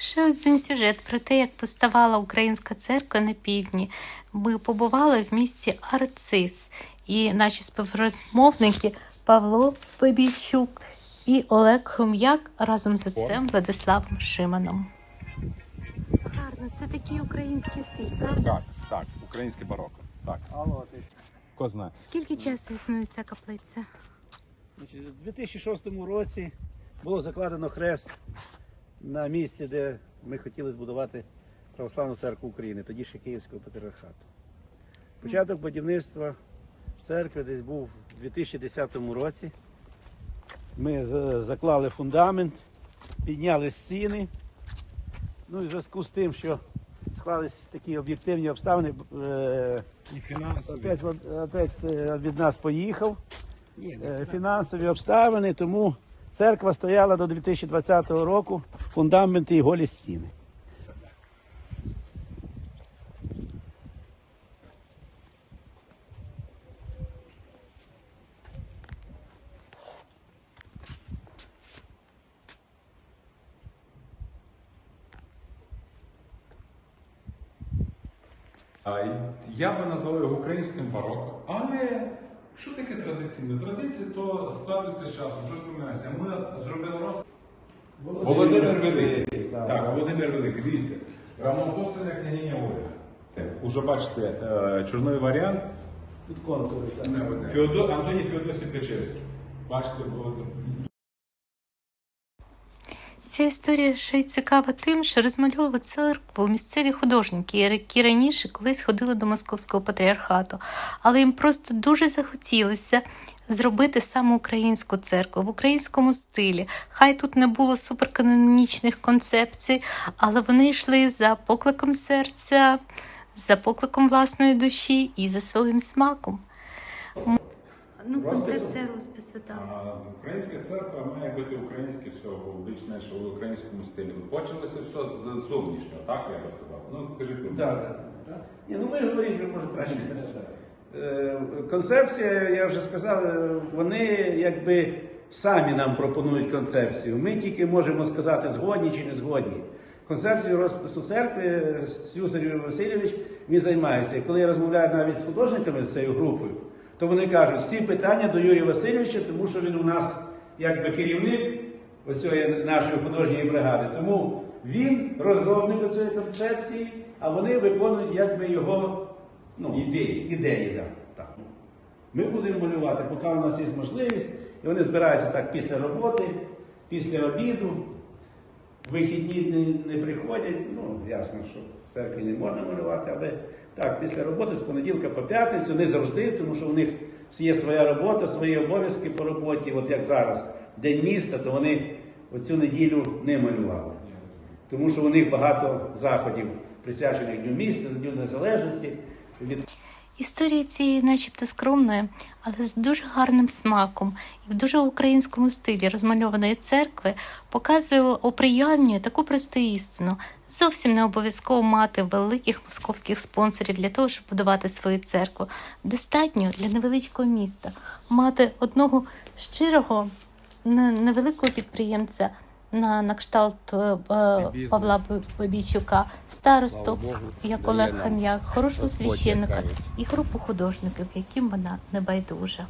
Ще один сюжет про те, як поставала українська церква на півдні. Ми побували в місті Арцис, і наші співрозмовники Павло Бабійчук і Олег Хом'як разом з отцем Владиславом Шиманом. Гарно, це такий український стиль, правда? Так, так, українське бароко. Так. Алло, ти. Козна. Скільки часу існує ця каплиця? У 2006 році було закладено хрест на місці, де ми хотіли збудувати Православну церкву України, тоді ще Київського патріархату. Початок будівництва церкви десь був у 2010 році. Ми заклали фундамент, підняли стіни. Ну і в зв'язку з тим, що склались такі об'єктивні обставини, е, І фінансові. Опять, опять е, від нас поїхав. Е, Фінансові обставини, тому церква стояла до 2020 року, фундаменти і голі стіни. Я би назвав його українським бароком. Але що таке традиційне? Традиції то складується з часом, щось поминається. Ми зробили роз... Володимир Великий. Так. Володимир Великий, дивіться. Рамоапостольна княгиня Ольга. Так, Уже бачите, е, чорний варіант. Тут контур. Феодо... Антоній Феодосій Печерський. Бачите, Володимир. Ця історія ще й цікава тим, що розмальовували церкву місцеві художники, які раніше колись ходили до московського патріархату, але їм просто дуже захотілося зробити саме українську церкву в українському стилі. Хай тут не було суперканонічних концепцій, але вони йшли за покликом серця, за покликом власної душі і за своїм смаком. Ну, концепція розпису, А, Українська церква має бути українське все, більш-менш в українському стилі. Почалося все з зовнішнього, так я би сказав. Ну, кажіть ви. Так, так, так. Ні, ну ви говоріть, ви може краще. Е, Концепція, я вже сказав, е, вони якби самі нам пропонують концепцію. Ми тільки можемо сказати, згодні чи не згодні. Концепцією розпису церкви Слюсар Юрій Васильович він займається. І коли я розмовляю навіть з художниками з цією групою, то вони кажуть, всі питання до Юрія Васильовича, тому що він у нас якби керівник оцієї нашої художньої бригади. Тому він розробник цієї концепції, а вони виконують якби його ну, ідеї. ідеї да. так. Ми будемо малювати, поки у нас є можливість, і вони збираються так після роботи, після обіду. Вихідні не, не приходять, ну ясно, що в церкві не можна малювати, але так, після роботи з понеділка по п'ятницю, не завжди, тому що у них є своя робота, свої обов'язки по роботі. От як зараз День міста, то вони оцю неділю не малювали. Тому що у них багато заходів, присвячених Дню міста, Дню Незалежності. Від Історія цієї, начебто скромної, але з дуже гарним смаком і в дуже українському стилі розмальованої церкви показує оприємнює таку просту істину. Зовсім не обов'язково мати великих московських спонсорів для того, щоб будувати свою церкву. Достатньо для невеличкого міста мати одного щирого невеликого підприємця на, на кшталт е, е, Павла Бобійчука Бабійчука, старосту, як Олег Хам'як, хорошого священника і групу художників, яким вона не байдужа.